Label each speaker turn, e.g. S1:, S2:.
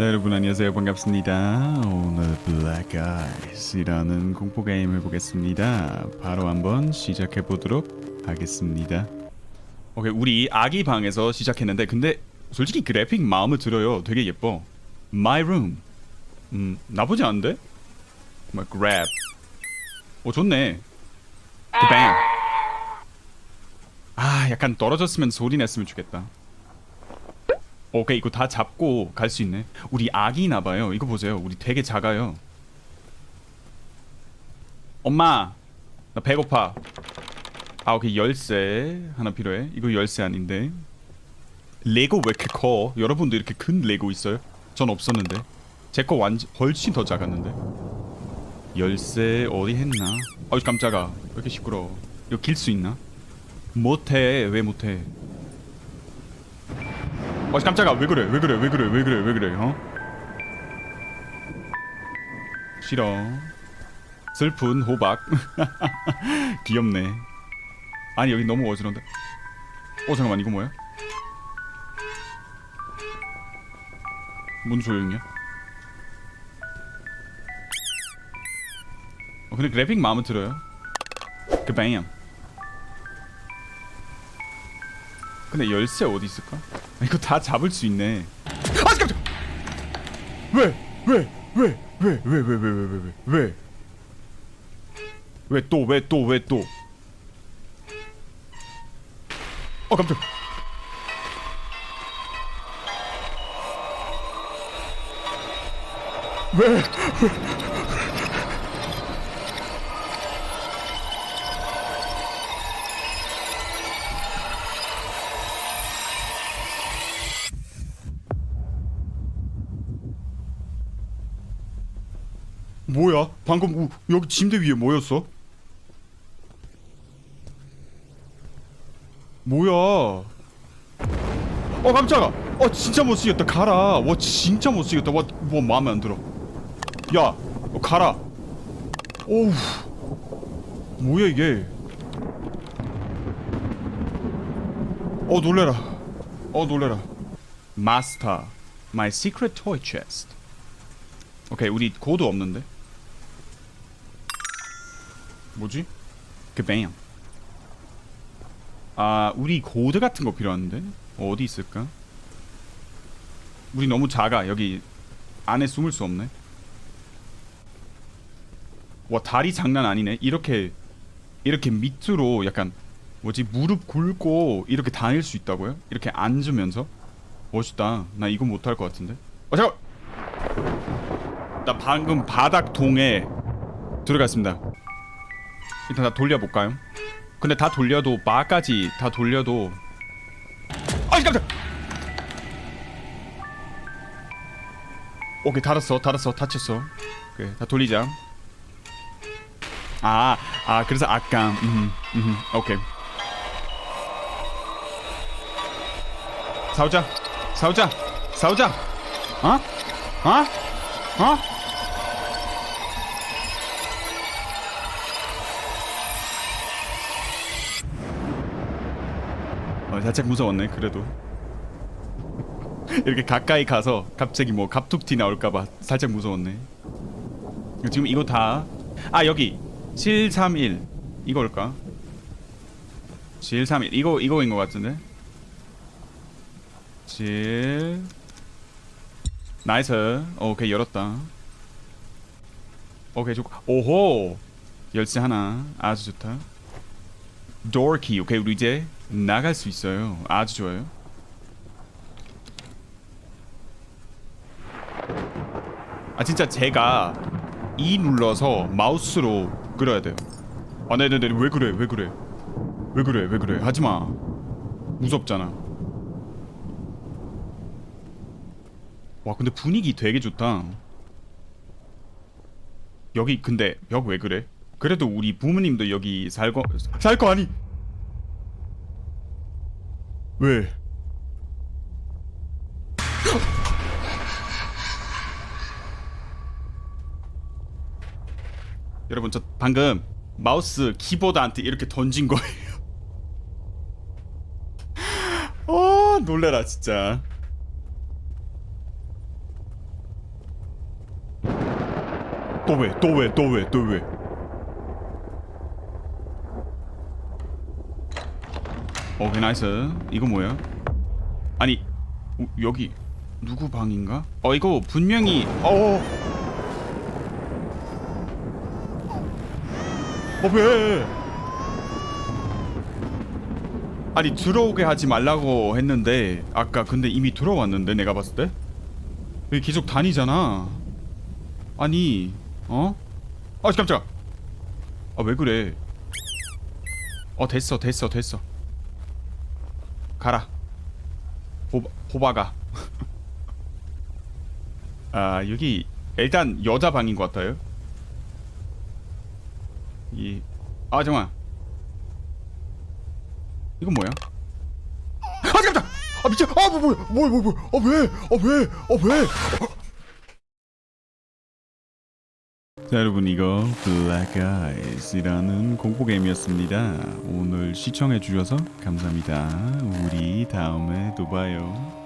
S1: 네, 여러분 안녕하세요. 반갑습니다. 오늘 Black Eyes이라는 공포 게임 해보겠습니다. 바로 한번 시작해 보도록 하겠습니다. 오케이 우리 아기 방에서 시작했는데 근데 솔직히 그래픽 마음에 들어요. 되게 예뻐. My Room. 음 나쁘지 않은데? 막 grab. 오 좋네. 그 뱅 아 약간 떨어졌으면 소리 냈으면 좋겠다 오케이 이거 다 잡고 갈 수 있네. 우리 아기나 봐요. 이거 보세요. 우리 되게 작아요. 엄마 나 배고파. 아 오케이 열쇠 하나 필요해. 이거 열쇠 아닌데. 레고 왜 이렇게 커? 여러분도 이렇게 큰 레고 있어요? 전 없었는데. 제 거 완전 훨씬 더 작았는데. 열쇠 어디 했나? 어이 깜짝아. 왜 이렇게 시끄러워? 이거 길 수 있나? 못해. 왜 못해 어 깜짝아. 왜 그래? 왜 그래? 왜 그래? 왜 그래? 왜 그래? 어? 싫어. 슬픈 호박. 귀엽네. 아니 여기 너무 어지러운데. 어 잠깐만. 이거 뭐야? 문 조용이야? 어 근데 그래픽 마음에 들어요? 그 뱅. 근데 열쇠 어디 있을까? 아, 이거 다 잡을 수 있네. 아 깜짝! 왜? 왜? 왜? 왜? 왜? 왜? 왜? 왜? 왜? 왜? 왜? 왜 또? 왜 또? 왜 또? 어 깜짝! 왜? 뭐야? 방금 우, 여기 침대 위에 뭐였어? 뭐야? 어 깜짝아! 어 진짜 못생겼다. 가라. 와 진짜 못생겼다. 와, 뭐 마음에 안 들어. 야 어, 가라. 오우. 뭐야 이게? 어 놀래라. 어 놀래라. 마스터 My secret toy 오케이 우리 코드 없는데 뭐지? 그 뱅. 아 우리 코드 같은 거 필요한데 어디 있을까? 우리 너무 작아 여기 안에 숨을 수 없네. 와 다리 장난 아니네. 이렇게 이렇게 밑으로 약간 뭐지 무릎 꿇고 이렇게 다닐 수 있다고요? 이렇게 앉으면서 멋있다. 나 이거 못할 것 같은데. 어 잠깐. 나 방금 바닥 동에 들어갔습니다. 일단 다 돌려볼까요? 근데 다 돌려도 바까지 다 돌려도 아이 깜짝! 오케이 닫았어 닫았어 닫혔어 그래 다 돌리자 아, 아 그래서 아까 음, 음, 오케이 싸우자 싸우자 싸우자 어? 어? 어? 어, 살짝 무서웠네 그래도. 이렇게 가까이 가서 갑자기 뭐 갑툭튀 나올까봐 살짝 무서웠네. 지금 이거 다 아 여기. 731 이걸까? 731 이거 이거인 것 같은데? 7 나이스. 오케이 열었다. 오케이 좋고. 오호! 열쇠 하나. 아주 좋다. Door key 오케이 우리 이제 나갈 수 있어요. 아주 좋아요. 아 진짜 제가 E 눌러서 마우스로 끌어야 돼요. 아 네네네 왜 그래 왜 그래? 왜 그래 왜 그래? 하지마. 무섭잖아. 와 근데 분위기 되게 좋다. 여기 근데 벽 왜 그래? 그래도 우리 부모님도 여기 살거 살 거 아니? 왜? 여러분 저 방금 마우스 키보드한테 이렇게 던진 거예요. 아 놀래라 진짜. 또 왜? 또 왜? 또 왜? 또 왜? 오케이 나이스 이거 뭐야? 아니 어, 여기 누구 방인가? 어 이거 분명히 어. 어 왜? 아니 들어오게 하지 말라고 했는데 아까 근데 이미 들어왔는데 내가 봤을 때 여기 계속 다니잖아. 아니 어? 아 깜짝아. 아 왜 그래? 어 됐어 됐어 됐어. 가라. 호바, 호바가. 아 여기 일단 여자 방인 것 같아요. 이. 아 잠깐. 이건 뭐야? 아 깜짝! 아 미쳐! 아뭐 뭐야? 뭐야 뭐야 뭐야? 아 왜? 아 왜? 아 왜? 자 여러분 이거 블랙 아이스라는 공포 게임이었습니다. 오늘 시청해 주셔서 감사합니다. 우리 다음에 또 봐요.